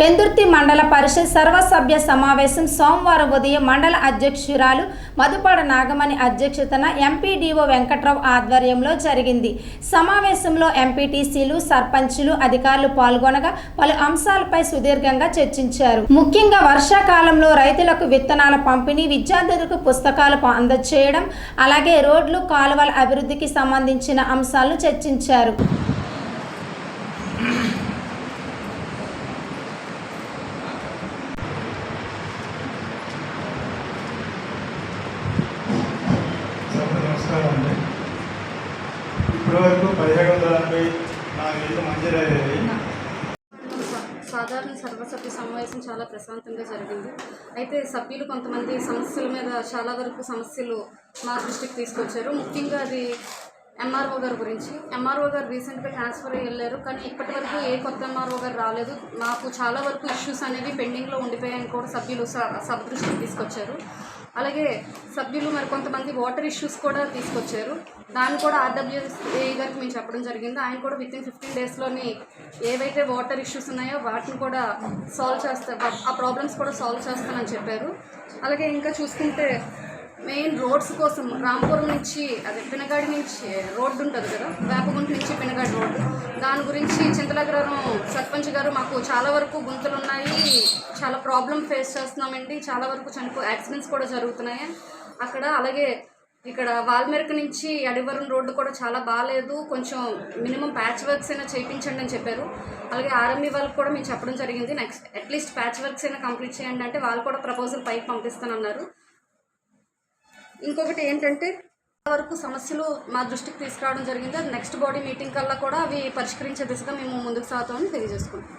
పెందుర్తి మండల పరిషత్ సర్వసభ్య సమావేశం సోమవారం ఉదయం మండల అధ్యక్షురాలు మధుపాడ నాగమణి అధ్యక్షతన ఎంపీడీఓ వెంకట్రావు ఆధ్వర్యంలో జరిగింది. సమావేశంలో ఎంపీటీసీలు సర్పంచులు అధికారులు పాల్గొనగా పలు అంశాలపై సుదీర్ఘంగా చర్చించారు. ముఖ్యంగా వర్షాకాలంలో రైతులకు విత్తనాల పంపిణీ విద్యార్థులకు పుస్తకాలు అందచేయడం అందజేయడం అలాగే రోడ్లు కాలువల అభివృద్ధికి సంబంధించిన అంశాలను చర్చించారు. నమస్కారం అండి. ఇప్పటివరకు పదిహేడు వందల ఎనభై నాలుగు ఇళ్ళు మంజూరయ్యాయి సాధారణ సర్వసభ్య సమావేశం చాలా ప్రశాంతంగా జరిగింది. అయితే సభ్యులు కొంతమంది సమస్యల మీద చాలా వరకు సమస్యలు మా దృష్టికి తీసుకొచ్చారు. ముఖ్యంగా అది ఎంఆర్ఓ గారి గురించి. ఎంఆర్ఓ గారు రీసెంట్గా ట్రాన్స్ఫర్ అయ్యి వెళ్ళారు. కానీ ఇప్పటి వరకు ఏ కొత్త ఎంఆర్ఓ గారు రాలేదు. మాకు చాలా వరకు ఇష్యూస్ అనేవి పెండింగ్లో ఉండిపోయాయని కూడా సభ్యులు స- దృష్టికి తీసుకొచ్చారు. అలాగే సభ్యులు మరి కొంతమంది వాటర్ ఇష్యూస్ కూడా తీసుకొచ్చారు. దాన్ని కూడా ఆర్డబ్ల్యూఏ గారికి మేము చెప్పడం జరిగింది. ఆయన కూడా విత్ ఇన్ ఫిఫ్టీన్ డేస్లోని ఏవైతే వాటర్ ఇష్యూస్ ఉన్నాయో వాటిని కూడా సాల్వ్ చేస్తా ఆ ప్రాబ్లమ్స్ కూడా సాల్వ్ చేస్తానని చెప్పారు. అలాగే ఇంకా చూసుకుంటే మెయిన్ రోడ్స్ కోసం రాంపురం నుంచి అదే పినగాడి నుంచి రోడ్డు ఉంటుంది కదా వేపగుంట నుంచి పినగాడి రోడ్డు. దాని గురించి చింతలగ్రహం సర్పంచ్ గారు మాకు చాలా వరకు గుంతలు ఉన్నాయి. చాలా ప్రాబ్లం ఫేస్ చేస్తున్నామండి. చాలా వరకు చనిపో యాక్సిడెంట్స్ కూడా జరుగుతున్నాయి. అక్కడ అలాగే ఇక్కడ వాల్మెరక నుంచి అడివరం రోడ్డు కూడా చాలా బాగాలేదు కొంచెం మినిమం ప్యాచ్ వర్క్స్ అయినా చేయించండి అని చెప్పారు. అలాగే ఆర్ఎంఈ వాళ్ళకి కూడా మేము చెప్పడం జరిగింది. Next at least patch works అయినా కంప్లీట్ చేయండి అంటే వాళ్ళు కూడా ప్రపోజల్ పైకి పంపిస్తానన్నారు. ఇంకొకటి ఏంటంటే వరకు సమస్యలు మా దృష్టికి తీసుకురావడం జరిగింది. నెక్స్ట్ బాడీ మీటింగ్ కల్లా కూడా అవి పరిష్కరించే దిశగా మేము ముందుకు సాగుతామని తెలియజేసుకుంటాం